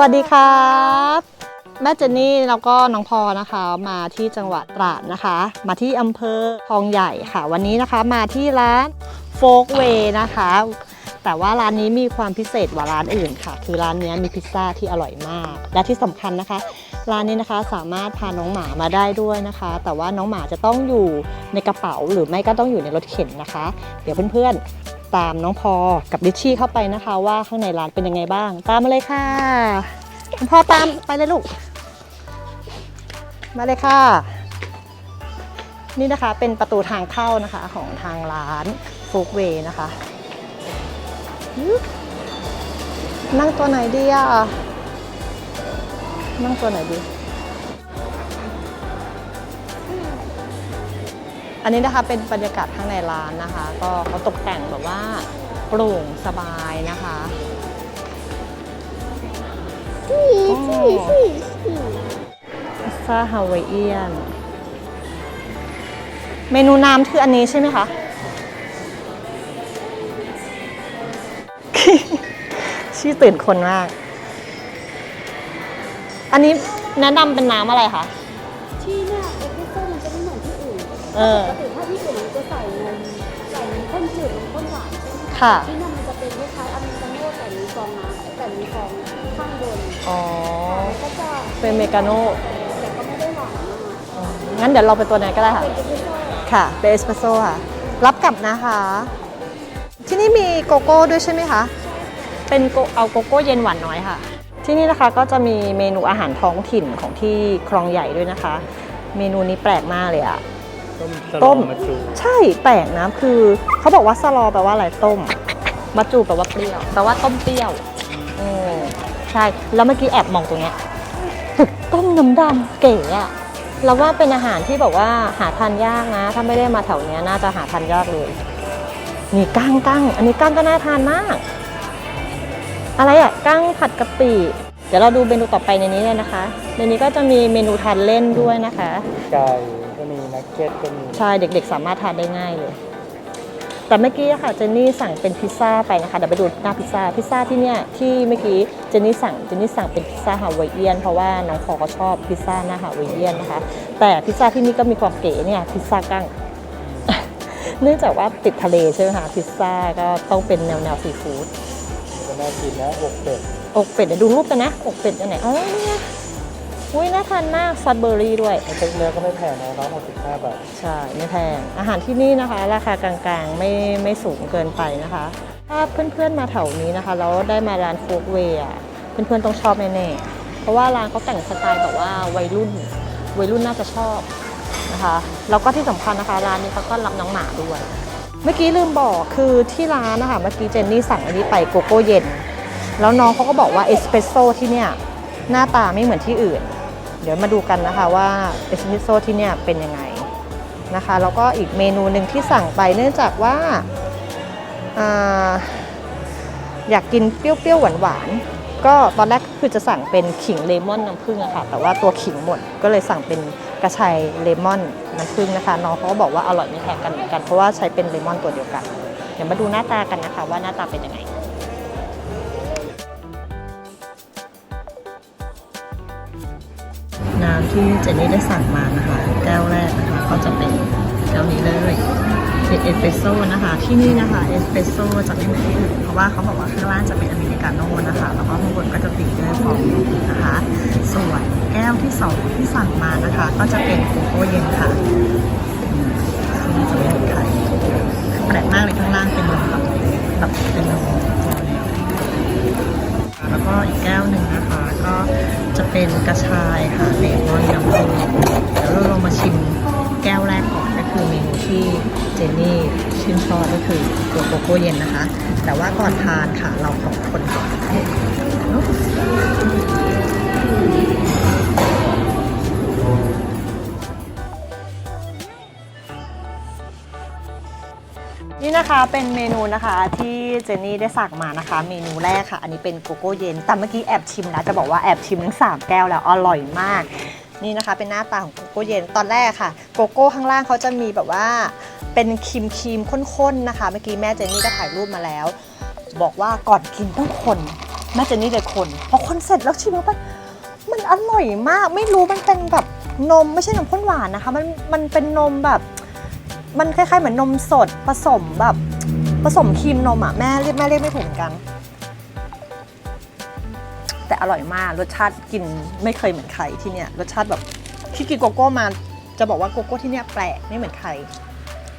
วัสดีครับแม่เจนนี่แล้วก็น้องพอนะคะมาที่จังหวัดตราดนะคะ มาที่อำเภอคลองใหญ่ค่ะ วันนี้นะคะมาที่ร้านโฟกเวนะคะ แต่ว่าร้านนี้มีความพิเศษกว่าร้านอื่นค่ะ คือร้านนี้มีพิซซ่าที่อร่อยมาก และที่สำคัญนะคะ ร้านนี้นะคะสามารถพาน้องหมามาได้ด้วยนะคะ แต่ว่าน้องหมาจะต้องอยู่ในกระเป๋าหรือไม่ก็ต้องอยู่ในรถเข็นนะคะ เดี๋ยวเพื่อนๆ ตามน้องพอกับดิชชี่เข้าไปนะคะ ว่าข้างในร้านเป็นยังไงบ้าง ตามมาเลยค่ะคุณพ่อตามไปเลยลูก มาเลยค่ะ นี่นะคะเป็นประตูทางเข้านะคะของทางร้านโฟกเวย์นะคะ นั่งตัวไหนดีอะ นั่งตัวไหนดี อันนี้นะคะเป็นบรรยากาศข้างในร้านนะคะ ก็เขาตกแต่งแบบว่าโปร่งสบายนะคะสี่สี่สี่สี่พิซซ่าฮาวายเอียน เมนูน้ำคืออันนี้ใช่ไหมคะ ชื่อตื่นคนมาก อันนี้แนะนำเป็นน้ำอะไรคะที่เนี่ยเอ เออ ปกติถ้าที่อื่นมันจะใส่นมใส่นมข้นจืดนมข้นหวานใช่ไหมค่ะ ที่เนี่ยมันจะเป็นคล้ายๆอเมริกาโน่ใส่ในฟองน้ำแต่ในฟองข้างบนอ๋อ แล้วก็จะเป็นเมกาโน่ แต่ก็ไม่ได้หวานมากอ๋องั้นเดี๋ยวเราไปตัวไหนก็ได้ค่ะ เป็นเอสเปรสโซ่ค่ะ เป็นเอสเปรสโซ่ค่ะ รับกลับนะคะ ที่นี่มีโกโก้ด้วยใช่ไหมคะ เป็นโกเอาโกโก้เย็นหวานน้อยค่ะ ที่นี่นะคะก็จะมีเมนูอาหารท้องถิ่นของที่คลองใหญ่ด้วยนะคะ เมนูนี้แปลกมากเลยอะ ต้มต้มมาจูใช่แปลกนะคือเขาบอกว่าสลอแปลว่าอะไรต้มมาจูแปลว่าเปรี้ยวแปลว่าต้มเปรี้ยวอืมใช่แล้วเมื่อกี้แอบมองตรงเนี้ยตึกต้มน้ำดำเก๋อะเราว่าเป็นอาหารที่แบบว่าหาทานยากนะ ถ้าไม่ได้มาแถวเนี้ยน่าจะหาทานยากเลยนี่กั้งกั้งอันนี้กั้งก็น่าทานมาก อะไรอะกั้งผัดกะปิเดี๋ยวเราดูเมนูต่อไปในนี้เลยนะคะ ในนี้ก็จะมีเมนูทานเล่นด้วยนะคะไก่ก็ มีนักเก็ตก็มีใช่เด็กๆ สามารถทานได้ง่ายเลย แต่เมื่อกี้อะค่ะเจนนี่สั่งเป็นพิซซ่าไปนะคะเดี๋ยวไปดูหน้าพิซซ่าพิซซ่าที่เนี่ยที่เมื่อกี้เจนนี่สั่งเจนนี่สั่งเป็นพิซซ่าฮาวายเอียนเพราะว่าน้องพอเขาชอบพิซซ่าหน้าฮาวายเอียนนะคะแต่พิซซ่าที่นี่ก็มีความเก๋เนี่ยพิซซ่ากั้งเนื่องจากว่าติดทะเลใช่ไหมคะพิซซ่าก็ต้องเป็นแนวแนวซีฟู้ดก็น่ากินนะอกเป็ดอกเป็ดเดี๋ยวดูรูปกันนะอกเป็ดอันไหนอ๋อเนี่ย อุ้ยน่าทานมากซอสเบอร์รี่ด้วยไอ้เต็กเนื้อก็ไม่แพงนะร้อยหกสิบห้าบาทใช่ไม่แพงอาหารที่นี่นะคะ ราคากลางๆไม่ไม่สูงเกินไปนะคะ ถ้าเพื่อนๆมาแถวนี้นะคะแล้วได้มาร้านโฟกเวย์อะเพื่อนๆต้องชอบแน่ๆเพราะว่าร้านเขาแต่งสไตล์แบบว่าวัยรุ่นวัยรุ่นน่าจะชอบนะคะแล้วก็ที่สำคัญนะคะร้านนี้เขาก็รับน้องหมาด้วยเมื่อกี้ลืมบอกคือที่ร้านนะคะเมื่อกี้เจนนี่สั่งอันนี้ไปโกโก้เย็น แล้วน้องเขาก็บอกว่าเอสเปรสโซ่ที่เนี่ยหน้าตาไม่เหมือนที่อื่น เดี๋ยวมาดูกันนะคะว่าเอสเปรสโซ่ที่เนี่ยเป็นยังไงนะคะ แล้วก็อีกเมนูหนึ่งที่สั่งไปเนื่องจากว่าอาอยากกินเปรี้ยวๆหวานๆก็ตอนแรกคือจะสั่งเป็นขิงเลมอนน้ำผึ้งอะค่ะ แต่ว่าตัวขิงหมดก็เลยสั่งเป็นกระชายเลมอนน้ำผึ้งนะคะน้องเขาก็บอกว่าอร่อยไม่แพ้กันเหมือนกันเพราะว่าใช้เป็นเลมอนตัวเดียวกัน เดี๋ยวมาดูหน้าตากันนะคะว่าหน้าตาเป็นยังไง น้ำที่เจนนี่ได้สั่งมานะคะ แก้วแรกนะคะ ก็จะเป็นแก้วนี้เลยเป็นเอสเปรสโซ่นะคะที่นี่นะคะเอสเปรสโซ่จะไม่เหมือนที่อื่นเพราะว่าเขาบอกว่าข้างล่างจะเป็นอเมริกาโน่นะคะแล้วก็ข้างบนก็จะติดด้วยฟองนมนะคะ ส่วนแก้วที่สองที่สั่งมานะคะ ก็จะเป็นโกโก้เย็นค่ะ เป็นกระชายค่ะเลมอนน้ำผึ้งเดี๋ยวเราลองมาชิมแก้วแรกก่อนก็คือเมนูที่เจนนี่ชื่นชอบก็คือตัวโกโก้เย็นนะคะ แต่ว่าก่อนทานค่ะเราสองคนก่อน นะคะเป็นเมนูนะคะที่เจนนี่ได้สั่งมานะคะ เมนูแรกค่ะ อันนี้เป็นโกโก้เย็นแต่เมื่อกี้แอบชิมนะจะบอกว่าแอบชิมทั้งสามแก้วแล้วอร่อยมาก นี่นะคะเป็นหน้าตาของโกโก้เย็นตอนแรกค่ะโกโก้ข้างล่างเขาจะมีแบบว่าเป็นครีมครีมข้นๆนะคะ เมื่อกี้แม่เจนนี่ก็ถ่ายรูปมาแล้ว บอกว่าก่อนกินต้องคนแม่เจนนี่เลยคนพอคนเสร็จแล้วชิมแล้วไปมันอร่อยมาก ไม่รู้มันเป็นแบบนมไม่ใช่นมข้นหวานนะคะ มันมันเป็นนมแบบ มันคล้ายๆเหมือนนมสดผสมแบบผสมครีมนมอะแม่เรียกแม่เรียกไม่ถูกเหมือนกัน แต่อร่อยมากรสชาติกินไม่เคยเหมือนใครที่เนี่ยรสชาติแบบที่กินโกโก้มาจะบอกว่าโกโก้ที่เนี่ยแปลกไม่เหมือนใคร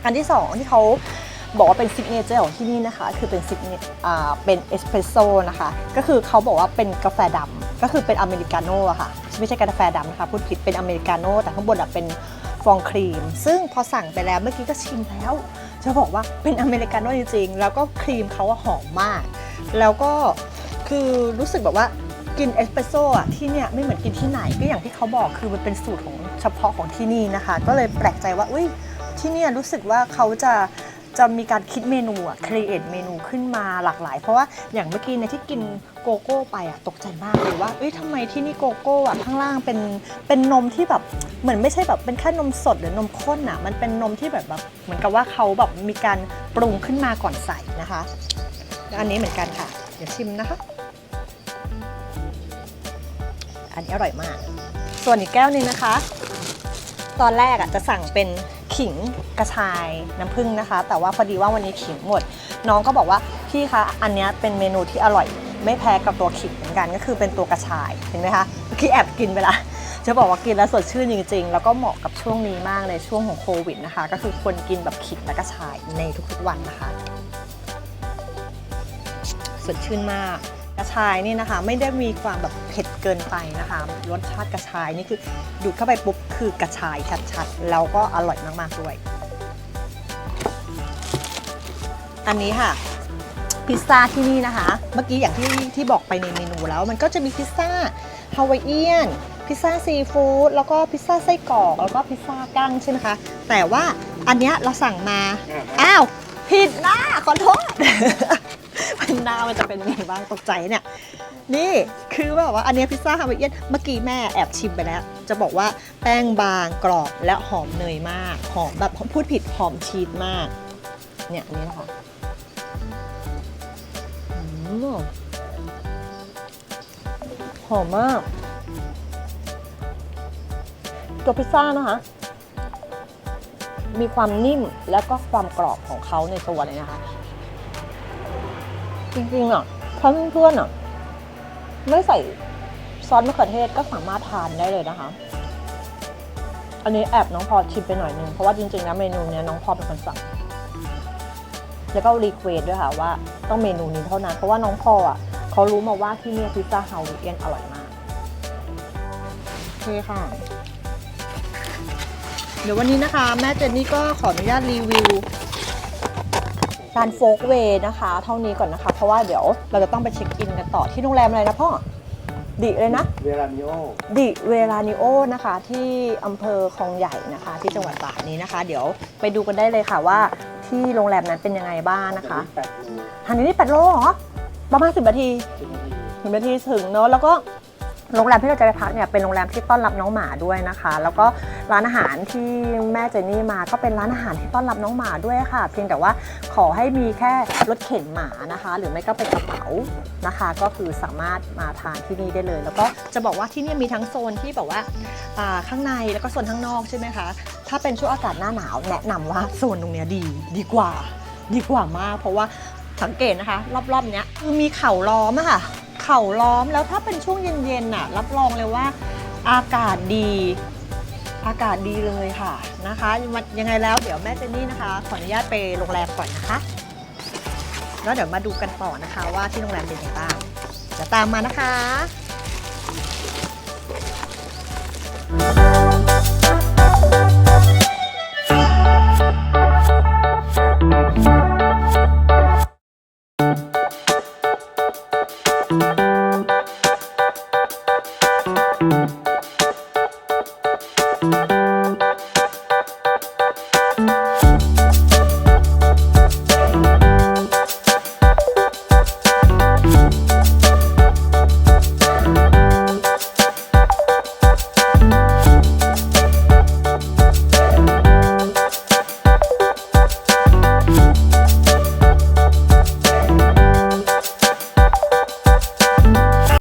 อันที่สองที่เขาบอกว่าเป็นซิกเนเจอร์ของที่นี่นะคะ คือเป็นซิกเนอ่าเป็นเอสเปรสโซ่นะคะ ก็คือเขาบอกว่าเป็นกาแฟดำก็คือเป็นอเมริกาโน่ค่ะ ไม่ใช่กาแฟดำนะคะ พูดผิดเป็นอเมริกาโน่แต่ข้างบนอะเป็น ฟองครีม ซึ่งพอสั่งไปแล้วเมื่อกี้ก็ชิมแล้ว จะบอกว่าเป็นอเมริกาโน่จริงๆ แล้วก็ครีมเขาหอมมาก แล้วก็คือรู้สึกแบบว่ากินเอสเปรสโซ่อะที่เนี่ยไม่เหมือนกินที่ไหนก็อย่างที่เขาบอกคือมันเป็นสูตรของเฉพาะของที่นี่นะคะ ก็เลยแปลกใจว่าอุ้ยที่เนี่ยรู้สึกว่าเขาจะ จะมีการคิดเมนูอะครีเอทเมนูขึ้นมาหลากหลาย เพราะว่าอย่างเมื่อกี้เนี่ยที่กินโกโก้ไปอะตกใจมากเลยว่าเอ้ยทำไมที่นี่โกโก้อะข้างล่างเป็นเป็นนมที่แบบเหมือนไม่ใช่แบบเป็นแค่นมสดหรือนมข้นอะมันเป็นนมที่แบบแบบเหมือนกับว่าเขาแบบมีการปรุงขึ้นมาก่อนใส่นะคะอันนี้เหมือนกันค่ะเดี๋ยวชิมนะคะ อันนี้อร่อยมาก ส่วนอีกแก้วนึงนะคะ ตอนแรกอะจะสั่งเป็น ขิงกระชายน้ำผึ้งนะคะ แต่ว่าพอดีว่าวันนี้ขิงหมด น้องก็บอกว่าพี่คะอันนี้เป็นเมนูที่อร่อยไม่แพ้กับตัวขิงเหมือนกันก็คือเป็นตัวกระชายเห็นไหมคะเมื่อกี้แอบกินไปละจะบอกว่ากินแล้วสดชื่นจริงๆ แล้วก็เหมาะกับช่วงนี้มากในช่วงของโควิดนะคะ ก็คือควรกินแบบขิงและกระชายในทุกๆวันนะคะ สดชื่นมาก กระชายนี่นะคะ ไม่ได้มีความแบบเผ็ดเกินไปนะคะรสชาติกระชายนี่คือดูดเข้าไปปุ๊บคือกระชายชัดๆ แล้วก็อร่อยมากๆด้วย อันนี้ค่ะพิซซ่าที่นี่นะคะ เมื่อกี้อย่างที่ที่บอกไปในเมนูแล้ว มันก็จะมีพิซซ่าฮาวายเอียนพิซซ่าซีฟู้ดแล้วก็พิซซ่าไส้กรอกแล้วก็พิซซ่ากั้งใช่ไหมคะ แต่ว่าอันเนี้ยเราสั่งมา อ้าว ผิดนะขอโทษเป็น หน้ามันจะเป็นยังไงบ้างตกใจเนี่ย นี่คือแบบว่าอันนี้พิซซ่าฮาวายเอียนเมื่อกี้แม่แอบชิมไปแล้ว จะบอกว่าแป้งบางกรอบและหอมเนยมาก หอมแบบพูดผิดหอมชีสมาก เนี่ยอันนี้นะคะอืมหอมมากตัวพิซซ่านะคะ มีความนิ่มแล้วก็ความกรอบของเขาในตัวเลยนะคะ จริงๆอะถ้าเพื่อนๆอะ ไม่ใส่ซอสมะเขือเทศก็สามารถทานได้เลยนะคะ อันนี้แอบน้องพอชิมไปหน่อยนึง เพราะว่าจริงๆนะเมนูเนี้ยน้องพอเป็นคนสั่ง แล้วก็รีเควสด้วยค่ะว่าต้องเมนูนี้เท่านั้น เพราะว่าน้องพออะเขารู้มาว่าที่นี่พิซซ่าเฮาวายเอียนอร่อยมากโอเคค่ะ เดี๋ยววันนี้นะคะ แม่เจนนี่ก็ขออนุญาตรีวิว ร้านโฟกเวย์นะคะ เท่านี้ก่อนนะคะ เพราะว่าเดี๋ยวเราจะต้องไปเช็คอินกันต่อที่โรงแรมอะไรนะพ่อ ดิเลยนะ เวลานิโอดิเวลานิโอนะคะที่อำเภอคลองใหญ่นะคะ ที่จังหวัดตราดนี้นะคะ เดี๋ยวไปดูกันได้เลยค่ะว่าที่โรงแรมนั้นเป็นยังไงบ้างนะคะแปดโลหันนี้แปดโลเหรอประมาณสิบนาทีสิบนาทีถึงนาทีถึงเนอะแล้วก็ โรงแรมที่เราจะไปพักเนี่ยเป็นโรงแรมที่ต้อนรับน้องหมาด้วยนะคะ แล้วก็ร้านอาหารที่แม่เจนนี่มาก็เป็นร้านอาหารที่ต้อนรับน้องหมาด้วยค่ะ เพียงแต่ว่าขอให้มีแค่รถเข็นหมานะคะ หรือไม่ก็เป็นกระเป๋านะคะ ก็คือสามารถมาทานที่นี่ได้เลย แล้วก็จะบอกว่าที่นี่มีทั้งโซนที่แบบว่าาข้างในแล้วก็โซนข้างนอกใช่ไหมคะถ้าเป็นช่วงอากาศหน้าหนาวแนะนำว่าโซนตรงเนี้ยดีดีกว่า ดีกว่ามาก เพราะว่าสังเกตนะคะ รอบๆเนี้ยคือมีเข่าล้อมอะค่ะ เขาล้อมแล้วถ้าเป็นช่วงเย็นๆน่ะรับรองเลยว่าอากาศดีอากาศดีเลยค่ะนะคะยังไงแล้วเดี๋ยวแม่เจนนี่นะคะ ขออนุญาตไปโรงแรมก่อนนะคะ แล้วเดี๋ยวมาดูกันต่อนะคะว่าที่โรงแรมเป็นยังไงบ้างเดี๋ยวตามมานะคะ